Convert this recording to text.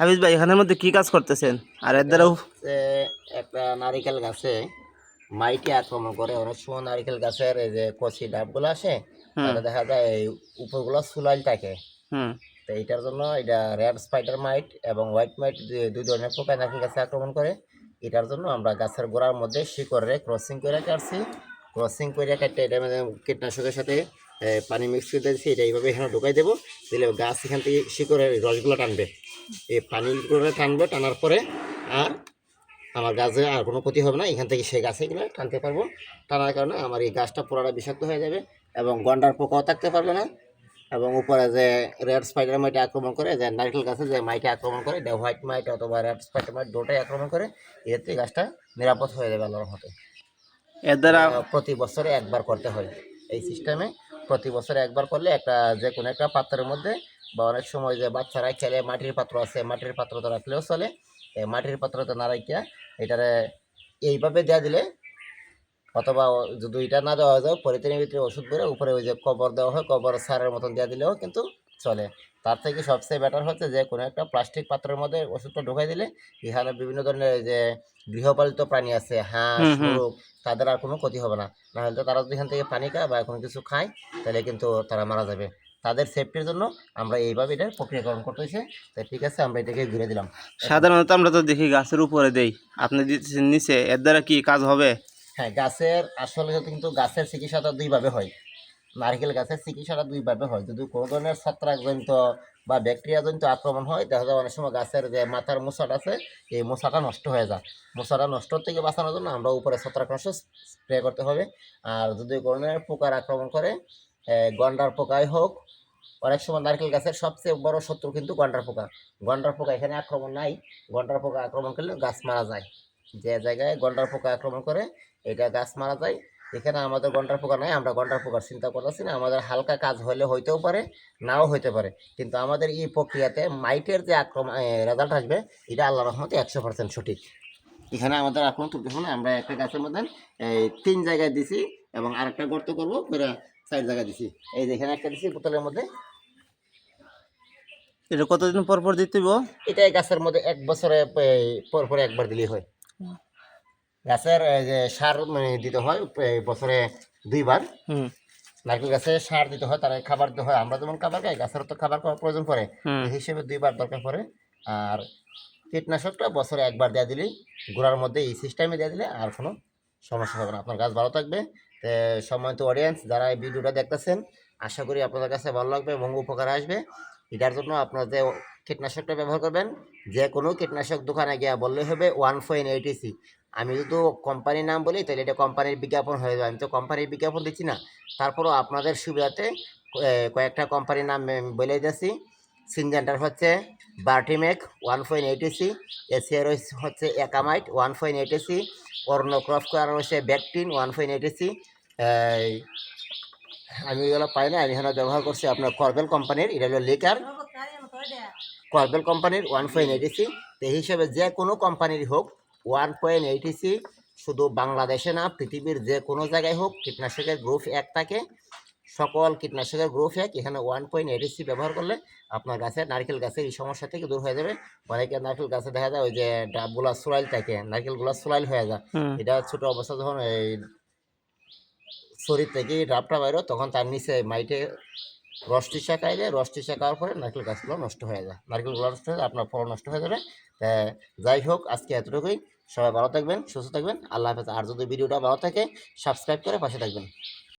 হাফিজ ভাই এখানের মধ্যে কি কাজ করতেছেন? আর এর দ্বারা একটা নারিকেল গাছে মাইকে আক্রমণ করে অনেক সময় নারিকেল গাছের এই যে কচি ডাবগুলো আসে তাহলে দেখা যায় এই উপরগুলো সুলাইল থাকে। হুম। তো এইটার জন্য এটা রেড স্পাইডার মাইট এবং হোয়াইট মাইট দুই ধরনের পোকা নারকেল গাছে আক্রমণ করে এটার জন্য আমরা গাছের গোড়ার মধ্যে শিকড়ে ক্রসিং করে কাটছি। ক্রসিং করে কাটতে এটা মানে কীটনাশকের সাথে পানি মিক্স করে দিয়েছি এটা এইভাবে এখানে ঢুকাই দেবো। দিলে গাছ এখান থেকে শিকড়ের রসগুলো টানবে। এই পানিগুলো টানবে টানার পরে আর আমার গাছে আর কোনো ক্ষতি হবে না এখান থেকে সেই গাছে এগুলো টানতে পারব। টানার কারণে আমার এই গাছটা পুরোটা বিষাক্ত হয়ে যাবে এবং গন্ডার পোকাও থাকতে পারবে না। এবং উপরে যে রেড স্পাইডার মাইটে আক্রমণ করে যে নারকেল গাছে যে মাইটে আক্রমণ করে এটা হোয়াইট মাইট অথবা রেড স্পাইডার মাইট দুটোই আক্রমণ করে এতে গাছটা নিরাপদ হয়ে যাবে আল্লাহর মতে এর দ্বারা প্রতি বছরে একবার করতে হয় এই সিস্টেমে প্রতি বছরে একবার করলে একটা যে কোনো একটা পাত্রের মধ্যে বা অনেক সময় যে বাচ্চারা খেলে, মাটির পাত্র আছে, মাটির পাত্র তো রাখলেও চলে। এই মাটির পাত্রতে না রাখিয়া এটারে এইভাবে দেওয়া দিলে অথবা যদি এটা না দেওয়া যায়, পলিথিনের ভিতরে ওষুধ করে উপরে ওই যে কবর দেওয়া হয়, কবর সারের মতন দেওয়া দিলেও কিন্তু চলে। তার থেকে সবচেয়ে বেটার হচ্ছে যে কোনো একটা প্লাস্টিক পাত্রের মধ্যে ওষুধটা ঢুকাই দিলে এখানে বিভিন্ন ধরনের যে গৃহপালিত প্রাণী আছে হাঁস। মুরগ তাদের আর কোনো ক্ষতি হবে না। নাহলে তো তারা যদি এখান থেকে পানি খায় বা কোনো কিছু খায় তাহলে কিন্তু তারা মারা যাবে। তাদের সেফটির জন্য আমরা এইভাবে এটা প্রক্রিয়াকরণ করতেছি তাই ঠিক আছে আমরা এটাকে ঘুরে দিলাম। সাধারণত আমরা তো দেখি গাছের উপরে দেই। আপনি দিতেছেন নিচে এর দ্বারা কি কাজ হবে? হ্যাঁ গাছের আসলে কিন্তু গাছের চিকিৎসাটা দুইভাবে হয়। নারকেল গাছের চিকিৎসাটা দুইভাবে হয়। যদি কোনো ধরনের ছত্রাকজনিত বা ব্যাকটেরিয়াজনিত আক্রমণ হয়, দেখা যায় অনেক সময় গাছের যে মাথার মশাটা আছে, এই মশাটা নষ্ট হয়ে যায়। মশাটা নষ্ট থেকে বাঁচানোর জন্য আমরা উপরে ছত্রাকনাশক স্প্রে করতে হবে। আর যদি কোনো ধরনের পোকার আক্রমণ করে গন্ডার পোকাই হোক, অনেক সময় নারকেল গাছের সবচেয়ে বড় শত্রু কিন্তু গন্ডার পোকা। গন্ডার পোকা এখানে আক্রমণ নাই। গন্ডার পোকা আক্রমণ করলে গাছ মারা যায়। যে জায়গায় গন্ডার পোকা আক্রমণ করে, এটা গাছ মারা যায়। এখানে আমাদের গন্ডার পোকা নাই আমরা গন্ডার পোকার চিন্তা করতেছি না আমাদের হালকা কাজ হলে হইতেও পারে নাও হইতে পারে। কিন্তু আমাদের এই প্রক্রিয়াতে মাইটের যে আক্রমণ রেজাল্ট আসবে এটা আল্লাহ রহমতে একশো পার্সেন্ট সঠিক। এখানে আমাদের আক্রমণ তুলতে হবে আমরা একটা গাছের মধ্যে এই তিন জায়গায় দিছি এবং আরেকটা গর্ত করব করে চার জায়গায় দিছি। এই যে এখানে একটা দিছি বোতলের মধ্যে। এটা কতদিন পর পর দিতে? এটা এই গাছের মধ্যে এক বছরে পর পর একবার দিলেই হয়। গাছের যে সার মানে দিতে হয় বছরে দুইবার। নারকেল গাছে সার দিতে হয় তার খাবার দিতে হয়। আমরা যেমন খাবার খাই গাছের তো খাবার প্রয়োজন পড়ে। হিসেবে দুইবার দরকার পড়ে। আর কীটনাশকটা বছরে একবার দেওয়া দিলেই গোড়ার মধ্যে এই সিস্টেমে দেওয়া দিলে আর কোনো সমস্যা হবে না। আপনার গাছ ভালো থাকবে। তো সম্মানিত অডিয়েন্স যারা এই ভিডিওটা দেখতেছেন আশা করি আপনাদের কাছে ভালো লাগবে এবং উপকার আসবে। এটার জন্য আপনারা যে কীটনাশকটা ব্যবহার করবেন যে কোনো কীটনাশক দোকানে গিয়ে বললে হবে ওয়ান পয়েন্ট এইটিসি আমি যদি কোম্পানির নাম বলি তাহলে এটা কোম্পানির বিজ্ঞাপন হয়ে যাবে। আমি তো কোম্পানির বিজ্ঞাপন দিচ্ছি না। তারপরও আপনাদের সুবিধাতে কয়েকটা কোম্পানির নাম বলে দিয়েছি সিনজেন্টার হচ্ছে Vertimec one point eight eight EC ACR হচ্ছে একামাইট one point eight eight EC অর্ণক্রফ করার হচ্ছে ব্যাকটিন one point eight eight EC আমি এগুলো পাই না আমি এখানে ব্যবহার করছি আপনার করবেল কোম্পানির এটা হলো লিকার করবেল কোম্পানির ওয়ান পয়েন্ট এইটিসি তো এই হিসেবে যে কোনো কোম্পানির হোক ওয়ান পয়েন্ট এইটিসি শুধু বাংলাদেশে না পৃথিবীর যে কোনো জায়গায় হোক কীটনাশকের গ্রুপ এক থাকে। সকল কীটনাশকের গ্রুপ এক এখানে ওয়ান পয়েন্ট এইটিসি ব্যবহার করলে আপনার গাছের নারকেল গাছের এই সমস্যা থেকে দূর হয়ে যাবে। অনেকে নারকেল গাছে দেখা যায় ওই যে ডাবগুলা সোলাইল থাকে নারকেলগুলা সোলাইল হয়ে যায়। এটা ছোট অবস্থা যখন এই শরীর থেকে ডাবটা বাইরো তখন তার নিচে মাইটে রস শাখায় যায় রসটি শাখার পরে নারকেল গাছগুলো নষ্ট হয়ে যায়। নারকেল নারকেলগুলো নষ্ট হয়ে আপনার ফল নষ্ট হয়ে যাবে। যাই হোক, আজকে এতটুকুই। সবাই ভালো থাকবেন, সুস্থ থাকবেন। আল্লাহ হাফেজ। আর যদি ভিডিওটা ভালো থাকে সাবস্ক্রাইব করে পাশে থাকবেন।